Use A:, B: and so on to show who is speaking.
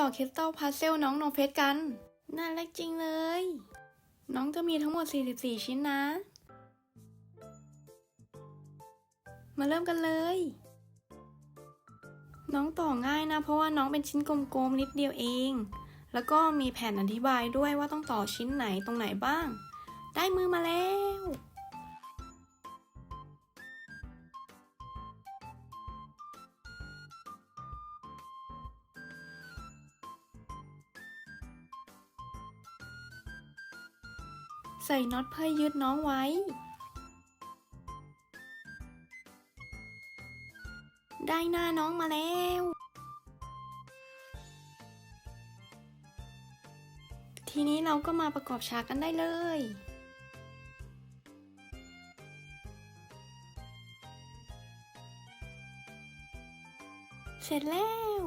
A: ต่อคริสตัลพาเซลน้องโนเฟสกัน น่ารักจริงเลย น้องจะมีทั้งหมด 44 ชิ้นนะ มาเริ่มกันเลย น้องต่อง่ายนะ เพราะว่าน้องเป็นชิ้นกลมๆนิดเดียวเอง แล้วก็มีแผ่นอธิบายด้วยว่าต้องต่อชิ้นไหนตรงไหนบ้าง ได้มือมาแล้ว ส่น็อตเพื่อยึดน้องไว้ ได้หน้าน้องมาแล้ว ทีนี้เราก็มาประกอบฉากกันได้เลยเสร็จแล้ว